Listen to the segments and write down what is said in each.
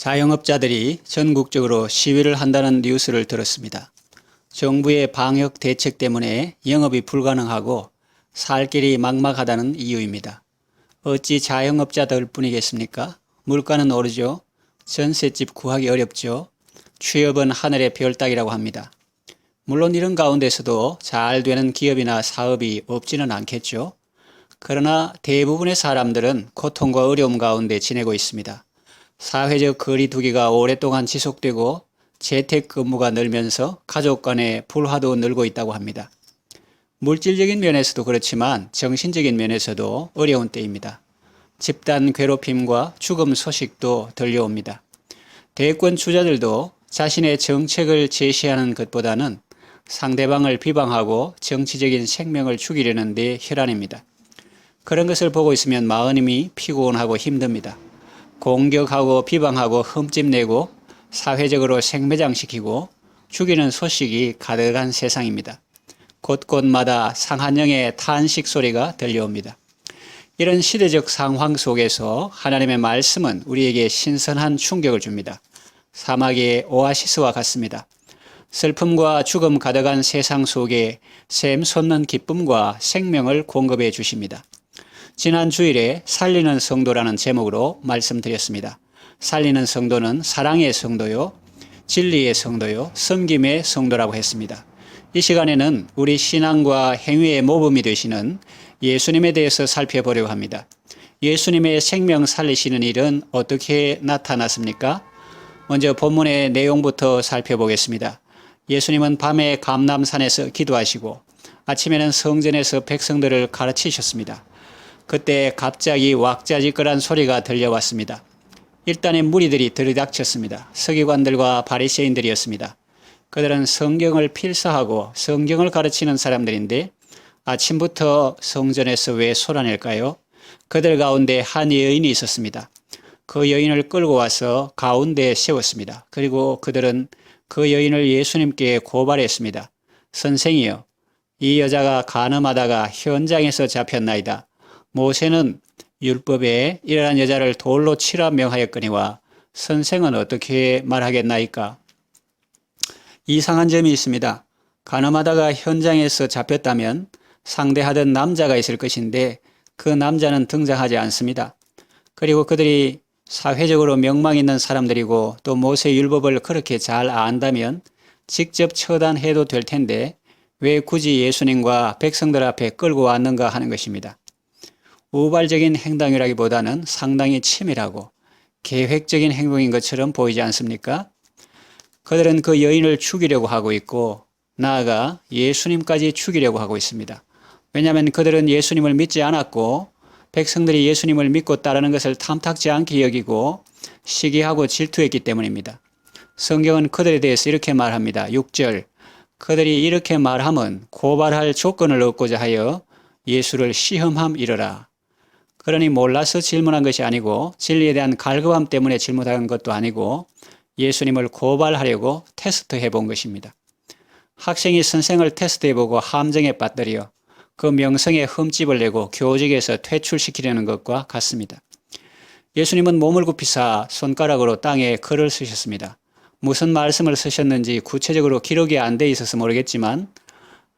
자영업자들이 전국적으로 시위를 한다는 뉴스를 들었습니다. 정부의 방역 대책 때문에 영업이 불가능하고 살 길이 막막하다는 이유입니다. 어찌 자영업자들 뿐이겠습니까? 물가는 오르죠. 전셋집 구하기 어렵죠. 취업은 하늘의 별 따기라고 합니다. 물론 이런 가운데서도 잘 되는 기업이나 사업이 없지는 않겠죠. 그러나 대부분의 사람들은 고통과 어려움 가운데 지내고 있습니다. 사회적 거리두기가 오랫동안 지속되고 재택근무가 늘면서 가족 간의 불화도 늘고 있다고 합니다. 물질적인 면에서도 그렇지만 정신적인 면에서도 어려운 때입니다. 집단 괴롭힘과 죽음 소식도 들려옵니다. 대권 주자들도 자신의 정책을 제시하는 것보다는 상대방을 비방하고 정치적인 생명을 죽이려는 데 혈안입니다. 그런 것을 보고 있으면 마음이 피곤하고 힘듭니다. 공격하고 비방하고 흠집내고 사회적으로 생매장시키고 죽이는 소식이 가득한 세상입니다. 곳곳마다 상한령의 탄식 소리가 들려옵니다. 이런 시대적 상황 속에서 하나님의 말씀은 우리에게 신선한 충격을 줍니다. 사막의 오아시스와 같습니다. 슬픔과 죽음 가득한 세상 속에 샘 솟는 기쁨과 생명을 공급해 주십니다. 지난 주일에 살리는 성도라는 제목으로 말씀드렸습니다. 살리는 성도는 사랑의 성도요, 진리의 성도요, 섬김의 성도라고 했습니다. 이 시간에는 우리 신앙과 행위의 모범이 되시는 예수님에 대해서 살펴보려고 합니다. 예수님의 생명 살리시는 일은 어떻게 나타났습니까? 먼저 본문의 내용부터 살펴보겠습니다. 예수님은 밤에 감남산에서 기도하시고 아침에는 성전에서 백성들을 가르치셨습니다. 그때 갑자기 왁자지껄한 소리가 들려왔습니다. 일단의 무리들이 들이닥쳤습니다. 서기관들과 바리새인들이었습니다. 그들은 성경을 필사하고 성경을 가르치는 사람들인데 아침부터 성전에서 왜 소란일까요? 그들 가운데 한 여인이 있었습니다. 그 여인을 끌고 와서 가운데에 세웠습니다. 그리고 그들은 그 여인을 예수님께 고발했습니다. 선생이여, 이 여자가 가늠하다가 현장에서 잡혔나이다. 모세는 율법에 이러한 여자를 돌로 치라 명하였거니와 선생은 어떻게 말하겠나이까? 이상한 점이 있습니다. 가늠하다가 현장에서 잡혔다면 상대하던 남자가 있을 것인데 그 남자는 등장하지 않습니다. 그리고 그들이 사회적으로 명망 있는 사람들이고 또 모세 율법을 그렇게 잘 안다면 직접 처단해도 될 텐데 왜 굳이 예수님과 백성들 앞에 끌고 왔는가 하는 것입니다. 우발적인 행동이라기보다는 상당히 치밀하고 계획적인 행동인 것처럼 보이지 않습니까? 그들은 그 여인을 죽이려고 하고 있고 나아가 예수님까지 죽이려고 하고 있습니다. 왜냐하면 그들은 예수님을 믿지 않았고 백성들이 예수님을 믿고 따르는 것을 탐탁지 않게 여기고 시기하고 질투했기 때문입니다. 성경은 그들에 대해서 이렇게 말합니다. 6절 그들이 이렇게 말하면 고발할 조건을 얻고자 하여 예수를 시험함 이르라. 그러니 몰라서 질문한 것이 아니고 진리에 대한 갈급함 때문에 질문한 것도 아니고 예수님을 고발하려고 테스트해 본 것입니다. 학생이 선생을 테스트해 보고 함정에 빠뜨려 그 명성에 흠집을 내고 교직에서 퇴출시키려는 것과 같습니다. 예수님은 몸을 굽히사 손가락으로 땅에 글을 쓰셨습니다. 무슨 말씀을 쓰셨는지 구체적으로 기록이 안 돼 있어서 모르겠지만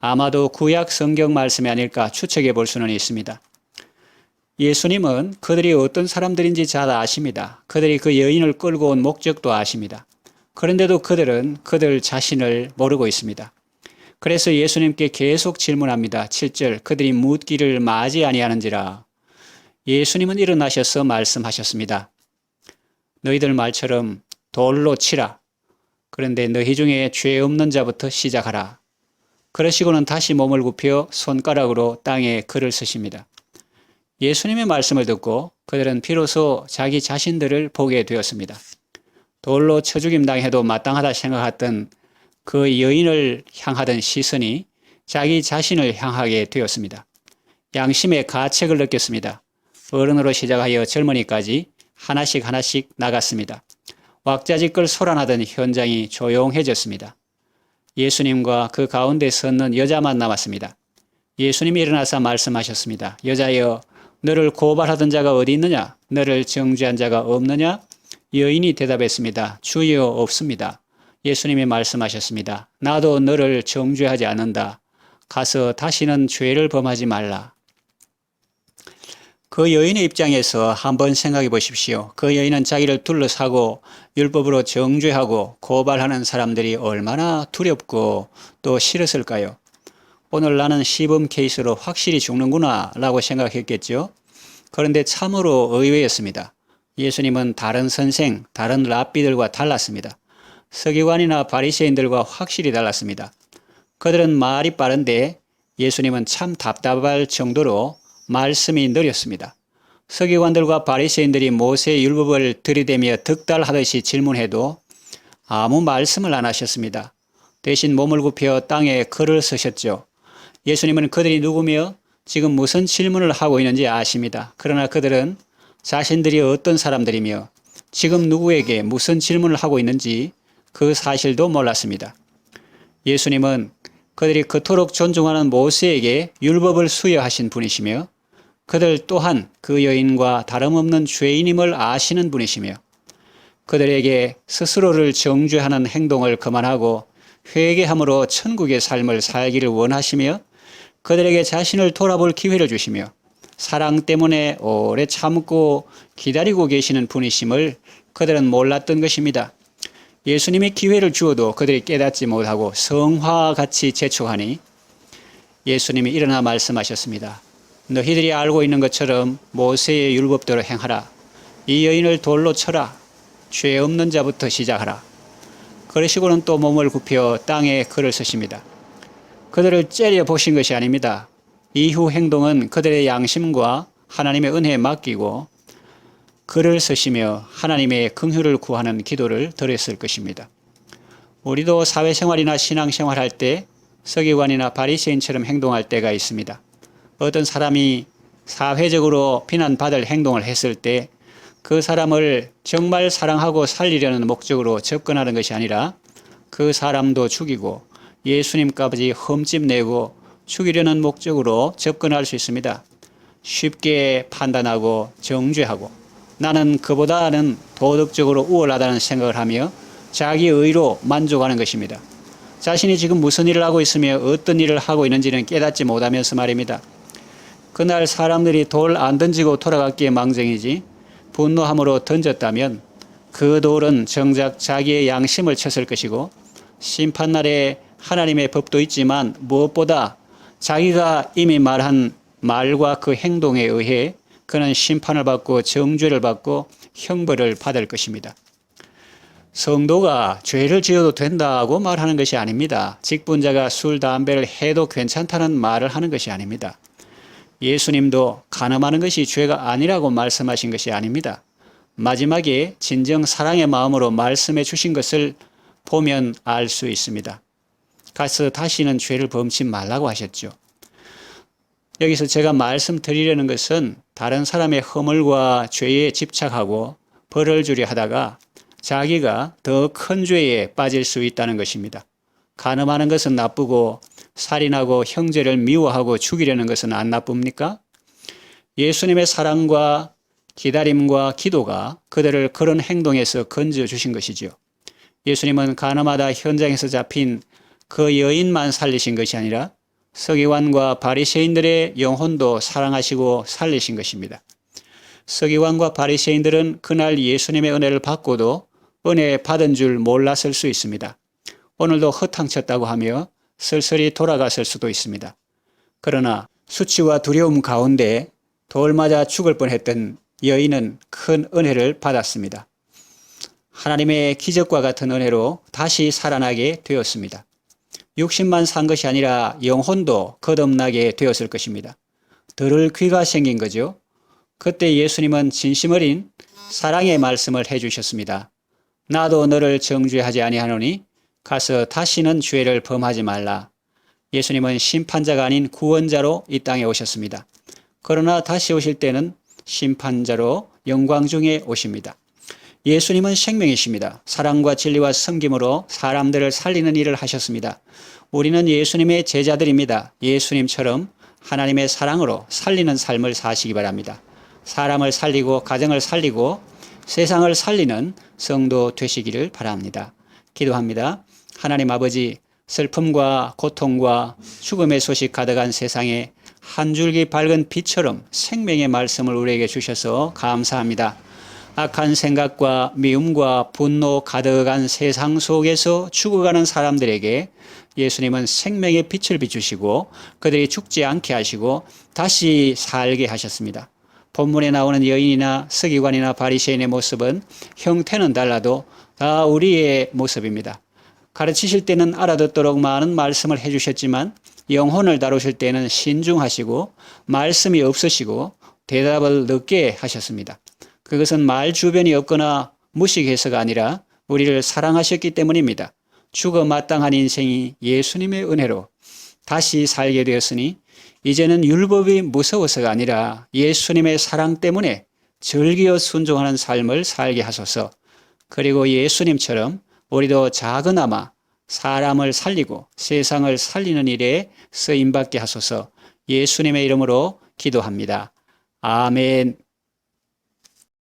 아마도 구약 성경 말씀이 아닐까 추측해 볼 수는 있습니다. 예수님은 그들이 어떤 사람들인지 잘 아십니다. 그들이 그 여인을 끌고 온 목적도 아십니다. 그런데도 그들은 그들 자신을 모르고 있습니다. 그래서 예수님께 계속 질문합니다. 7절 그들이 묻기를 맞이 아니하는지라 예수님은 일어나셔서 말씀하셨습니다. 너희들 말처럼 돌로 치라. 그런데 너희 중에 죄 없는 자부터 시작하라. 그러시고는 다시 몸을 굽혀 손가락으로 땅에 글을 쓰십니다. 예수님의 말씀을 듣고 그들은 비로소 자기 자신들을 보게 되었습니다. 돌로 쳐 죽임 당해도 마땅하다 생각했던 그 여인을 향하던 시선이 자기 자신을 향하게 되었습니다. 양심의 가책을 느꼈습니다. 어른으로 시작하여 젊은이까지 하나씩 하나씩 나갔습니다. 왁자지껄 소란하던 현장이 조용해졌습니다. 예수님과 그 가운데 섰는 여자만 남았습니다. 예수님이 일어나서 말씀하셨습니다. 여자여, 너를 고발하던 자가 어디 있느냐? 너를 정죄한 자가 없느냐? 여인이 대답했습니다. 주여 없습니다. 예수님이 말씀하셨습니다. 나도 너를 정죄하지 않는다. 가서 다시는 죄를 범하지 말라. 그 여인의 입장에서 한번 생각해 보십시오. 그 여인은 자기를 둘러싸고 율법으로 정죄하고 고발하는 사람들이 얼마나 두렵고 또 싫었을까요? 오늘 나는 시범 케이스로 확실히 죽는구나 라고 생각했겠죠. 그런데 참으로 의외였습니다. 예수님은 다른 선생, 다른 랍비들과 달랐습니다. 서기관이나 바리새인들과 확실히 달랐습니다. 그들은 말이 빠른데 예수님은 참 답답할 정도로 말씀이 느렸습니다. 서기관들과 바리새인들이 모세의 율법을 들이대며 득달하듯이 질문해도 아무 말씀을 안 하셨습니다. 대신 몸을 굽혀 땅에 글을 쓰셨죠. 예수님은 그들이 누구며 지금 무슨 질문을 하고 있는지 아십니다. 그러나 그들은 자신들이 어떤 사람들이며 지금 누구에게 무슨 질문을 하고 있는지 그 사실도 몰랐습니다. 예수님은 그들이 그토록 존중하는 모세에게 율법을 수여하신 분이시며 그들 또한 그 여인과 다름없는 죄인임을 아시는 분이시며 그들에게 스스로를 정죄하는 행동을 그만하고 회개함으로 천국의 삶을 살기를 원하시며 그들에게 자신을 돌아볼 기회를 주시며 사랑 때문에 오래 참고 기다리고 계시는 분이심을 그들은 몰랐던 것입니다. 예수님이 기회를 주어도 그들이 깨닫지 못하고 성화와 같이 재촉하니 예수님이 일어나 말씀하셨습니다. 너희들이 알고 있는 것처럼 모세의 율법대로 행하라. 이 여인을 돌로 쳐라. 죄 없는 자부터 시작하라. 그러시고는 또 몸을 굽혀 땅에 글을 쓰십니다. 그들을 째려 보신 것이 아닙니다. 이후 행동은 그들의 양심과 하나님의 은혜에 맡기고 글을 쓰시며 하나님의 긍휼을 구하는 기도를 드렸을 것입니다. 우리도 사회생활이나 신앙생활 할 때 서기관이나 바리새인처럼 행동할 때가 있습니다. 어떤 사람이 사회적으로 비난받을 행동을 했을 때 그 사람을 정말 사랑하고 살리려는 목적으로 접근하는 것이 아니라 그 사람도 죽이고 예수님까지 흠집 내고 죽이려는 목적으로 접근할 수 있습니다. 쉽게 판단하고 정죄하고 나는 그보다는 도덕적으로 우월하다는 생각을 하며 자기 의로 만족하는 것입니다. 자신이 지금 무슨 일을 하고 있으며 어떤 일을 하고 있는지는 깨닫지 못하면서 말입니다. 그날 사람들이 돌 안 던지고 돌아갔기에 망정이지 분노함으로 던졌다면 그 돌은 정작 자기의 양심을 쳤을 것이고 심판날에 하나님의 법도 있지만 무엇보다 자기가 이미 말한 말과 그 행동에 의해 그는 심판을 받고 정죄를 받고 형벌을 받을 것입니다. 성도가 죄를 지어도 된다고 말하는 것이 아닙니다. 직분자가 술, 담배를 해도 괜찮다는 말을 하는 것이 아닙니다. 예수님도 가늠하는 것이 죄가 아니라고 말씀하신 것이 아닙니다. 마지막에 진정 사랑의 마음으로 말씀해 주신 것을 보면 알 수 있습니다. 가서 다시는 죄를 범치 말라고 하셨죠. 여기서 제가 말씀드리려는 것은 다른 사람의 허물과 죄에 집착하고 벌을 주려 하다가 자기가 더 큰 죄에 빠질 수 있다는 것입니다. 간음하는 것은 나쁘고 살인하고 형제를 미워하고 죽이려는 것은 안 나쁩니까? 예수님의 사랑과 기다림과 기도가 그들을 그런 행동에서 건져 주신 것이지요. 예수님은 가늠하다 현장에서 잡힌 그 여인만 살리신 것이 아니라 서기관과 바리새인들의 영혼도 사랑하시고 살리신 것입니다. 서기관과 바리새인들은 그날 예수님의 은혜를 받고도 은혜 받은 줄 몰랐을 수 있습니다. 오늘도 허탕쳤다고 하며 쓸쓸히 돌아갔을 수도 있습니다. 그러나 수치와 두려움 가운데 돌 맞아 죽을 뻔했던 여인은 큰 은혜를 받았습니다. 하나님의 기적과 같은 은혜로 다시 살아나게 되었습니다. 육신만 산 것이 아니라 영혼도 거듭나게 되었을 것입니다. 들을 귀가 생긴 거죠. 그때 예수님은 진심 어린 사랑의 말씀을 해주셨습니다. 나도 너를 정죄하지 아니하노니 가서 다시는 죄를 범하지 말라. 예수님은 심판자가 아닌 구원자로 이 땅에 오셨습니다. 그러나 다시 오실 때는 심판자로 영광 중에 오십니다. 예수님은 생명이십니다. 사랑과 진리와 섬김으로 사람들을 살리는 일을 하셨습니다. 우리는 예수님의 제자들입니다. 예수님처럼 하나님의 사랑으로 살리는 삶을 사시기 바랍니다. 사람을 살리고 가정을 살리고 세상을 살리는 성도 되시기를 바랍니다. 기도합니다. 하나님 아버지, 슬픔과 고통과 죽음의 소식 가득한 세상에 한 줄기 밝은 빛처럼 생명의 말씀을 우리에게 주셔서 감사합니다. 악한 생각과 미움과 분노 가득한 세상 속에서 죽어가는 사람들에게 예수님은 생명의 빛을 비추시고 그들이 죽지 않게 하시고 다시 살게 하셨습니다. 본문에 나오는 여인이나 서기관이나 바리새인의 모습은 형태는 달라도 다 우리의 모습입니다. 가르치실 때는 알아듣도록 많은 말씀을 해주셨지만 영혼을 다루실 때는 신중하시고 말씀이 없으시고 대답을 늦게 하셨습니다. 그것은 말 주변이 없거나 무식해서가 아니라 우리를 사랑하셨기 때문입니다. 죽어 마땅한 인생이 예수님의 은혜로 다시 살게 되었으니 이제는 율법이 무서워서가 아니라 예수님의 사랑 때문에 즐기어 순종하는 삶을 살게 하소서. 그리고 예수님처럼 우리도 작은아마 사람을 살리고 세상을 살리는 일에 쓰임받게 하소서 예수님의 이름으로 기도합니다. 아멘.